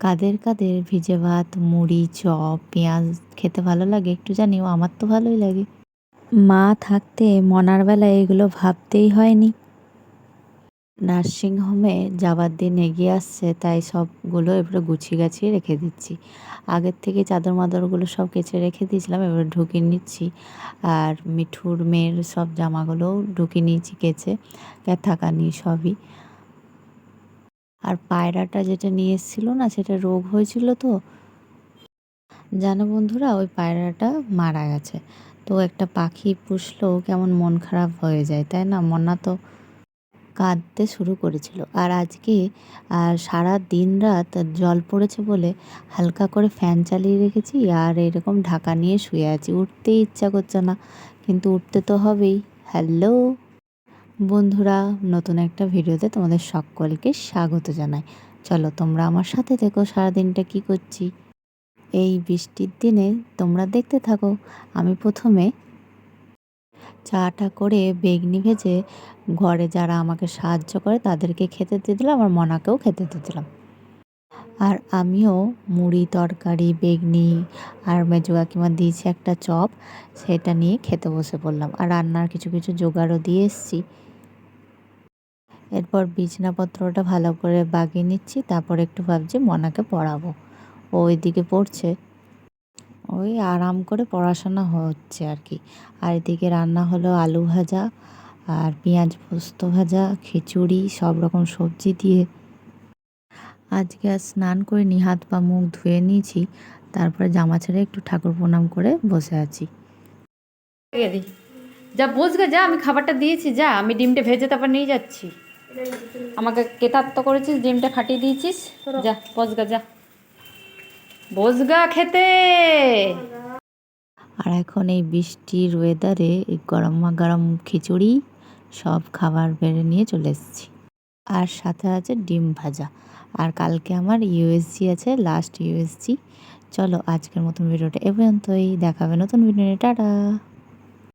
কাদের কাদের? ভিজে ভাত, মুড়ি, চপ, পেঁয়াজ খেতে ভালো লাগে? একটু জানিও, আমার তো ভালোই লাগে। মা থাকতে মনার বেলায় এগুলো ভাবতেই হয়নি। নার্সিংহোমে যাবার দিন এগিয়ে আসছে, তাই সবগুলো এবারে গুছিয়ে গাছিয়ে রেখে দিচ্ছি। আগের থেকে চাদর মাদরগুলো সব কেচে রেখে দিয়েছিলাম, এবারে ঢুকিয়ে নিচ্ছি। আর মিঠুর মেয়ের সব জামাগুলোও ঢুকিয়ে নিয়েছি, কেচে। থাকানি সবই। আর পায়রাটা যেটা নিয়ে এসেছিল না, সেটা রোগ হয়েছিল তো। জানো বন্ধুরা, ওই পায়রাটা মারা গেছে। তো একটা পাখি পুষলেও কেমন মন খারাপ হয়ে যায়, তাই না? মনা তো কাঁদতে শুরু করেছিল। আর আজকে সারা দিন রাত জল পড়েছে বলে হালকা করে ফ্যান চালিয়ে রেখেছি, আর এরকম ঢাকা নিয়ে শুয়ে আছি। উঠতেই ইচ্ছা করছে না, কিন্তু উঠতে তো হবেই। হ্যালো? বন্ধুরা, নতুন একটা ভিডিওতে তোমাদের সকলকে স্বাগত জানাই। চলো তোমরা আমার সাথে থেকো, সারাদিনটা কি করছি? এই বৃষ্টির দিনে তোমরা দেখতে থাকো, আমি প্রথমে চাটা করে বেগনি ভেজে ঘরে যারা আমাকে সাহায্য করে তাদেরকে খেতে দিয়ে দিলাম, আর মনাকেও খেতে দিয়ে দিলাম। আর আমিও মুড়ি, তরকারি, বেগনি আর মেজো কাকিমা দিয়েছি একটা চপ, সেটা নিয়ে খেতে বসে পড়লাম। আর রান্নার কিছু কিছু জোগাড়ও দিয়ে এসছি। এরপর বিছনাপত্রটা ভালো করে বাগিয়ে নিচ্ছি, তারপর একটু ভাবছি মনাকে পড়াবো। ও ওইদিকে পড়ছে। ওই আরাম করে পড়াশোনা হচ্ছে আর কি। আর এদিকে রান্না হলো আলু ভাজা, আর পেঁয়াজ পোস্ত ভাজা, খিচুড়ি, সব রকম সবজি দিয়ে। আজকে আর স্নান করে নি হাত পা মুখ ধুয়ে নিয়েছি, তারপরে জামা ছেড়ে একটু ঠাকুর প্রণাম করে বসে আছি। যা বসগে যা, আমি খাবারটা দিয়েছি, যা, আমি ডিমটা ভেজে তারপর নিয়ে যাচ্ছি। আমাকে কেতাত্ত করেছিস ডিমটা ফাটিয়ে দিয়েছিস? যা বসগা যা। বসগা খেতে। আর এখন এই বৃষ্টির ওয়েদারে এই গরম গরম খিচুড়ি সব খাবার বেড়ে নিয়ে চলে এসেছি। আর সাথে আছে ডিম ভাজা। আর কালকে আমার ইউএসজি আছে লাস্ট ইউএসজি চলো আজকের মতন ভিডিওটা এ পর্যন্তই। দেখাবে নতুন ভিডিও টাটা।